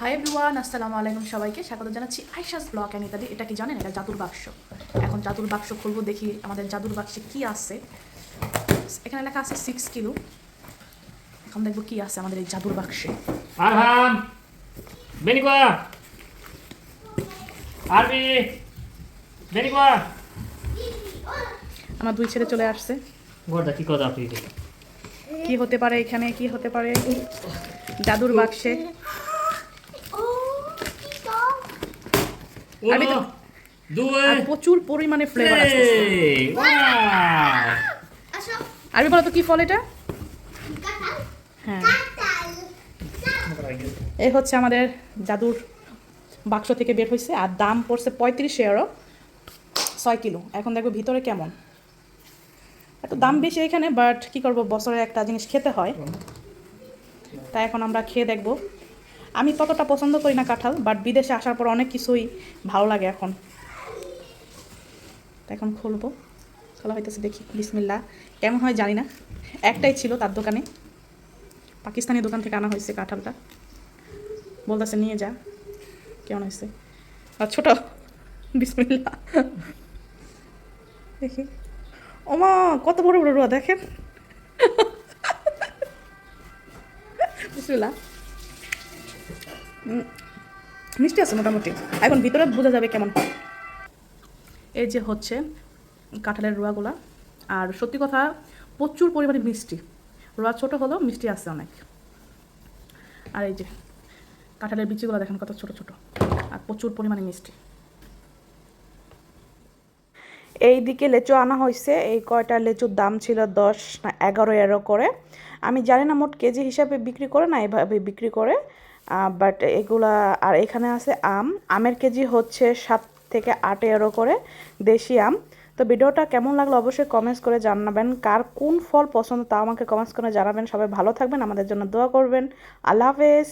Hi everyone আসসালামু আলাইকুম সবাইকে। স্বাগত জানাচ্ছি আইসাস ব্লগ অ্যান্ড ইত্যাদি। এটা কি জানেন? এটা জাদুর বাক্স। এখন জাদুর বাক্স খুলবো দেখি আমাদের জাদুর বাক্সে কি আছে। এখানে লেখা আছে সিক্স কিলো এখন দেখব কি আছে আমাদের এই জাদুর বাক্সে। qua! Arbi! Beni qua! আমার দুই ছেলে চলে আসছে। Guarda che cosa aprire. কি হতে পারে এখানে? কি হতে পারে? জাদুর বাক্সে। প্রচুর পরিমাণে ফ্লেভার আছে আরবি বলো তো কি ফল এটা? হ্যাঁ। এই হচ্ছে আমাদের জাদুর বাক্স থেকে বের হয়েছে আর দাম পড়ছে পঁয়ত্রিশ এরও ছয় কিলো। এখন দেখব ভিতরে কেমন। এত দাম বেশি এখানে বাট কি করব বছরে একটা জিনিস খেতে হয়। তাই এখন আমরা খেয়ে দেখব। আমি ততটা পছন্দ করি না কাঁঠাল বাট বিদেশে আসার পর অনেক কিছুই ভালো লাগে এখন। এখন খুলবো। খোলা হইতেছে দেখি বিসমিল্লা কেমন হয় জানি না। একটাই ছিল তার দোকানে। পাকিস্তানি দোকান থেকে আনা হয়েছে কাঁঠালটা। বলতেছে, নিয়ে যা। কেমন হয়েছে? আর ছোট। বিসমিল্লা দেখি। ওমা, কত বড় বড় রুয়া, দেখেন। বিসমিল্লা মিষ্টি আছে মোটামুটি। এখন ভিতরে বোঝা যাবে কেমন এই যে হচ্ছে কাঁঠালের রোয়াগুলা। আর সত্যি কথা, প্রচুর পরিমাণে মিষ্টি। রোয়া ছোটো হলেও মিষ্টি আছে অনেক। আর এই যে কাঁঠালের বিচিগুলো দেখেন কত ছোট ছোট। আর প্রচুর পরিমাণে মিষ্টি। এই দিকে লেচু আনা হয়েছে। এই কয়টা লেচুর দাম ছিল দশ না এগারো এরো করে। আমি জানি না মোট কেজি হিসাবে বিক্রি করে না এভাবে বিক্রি করে। বাট এগুলা, আর এখানে আছে আম। আমের কেজি হচ্ছে সাত থেকে আট এরো করে দেশি আম। তো ভিডিওটা কেমন লাগল অবশ্যই কমেন্টস করে জানাবেন। কার কোন ফল পছন্দ তা আমাকে কমেন্টস করে জানাবেন। সবাই ভালো থাকবেন, আমাদের জন্য দোয়া করবেন। আল্লাহ হাফেজ।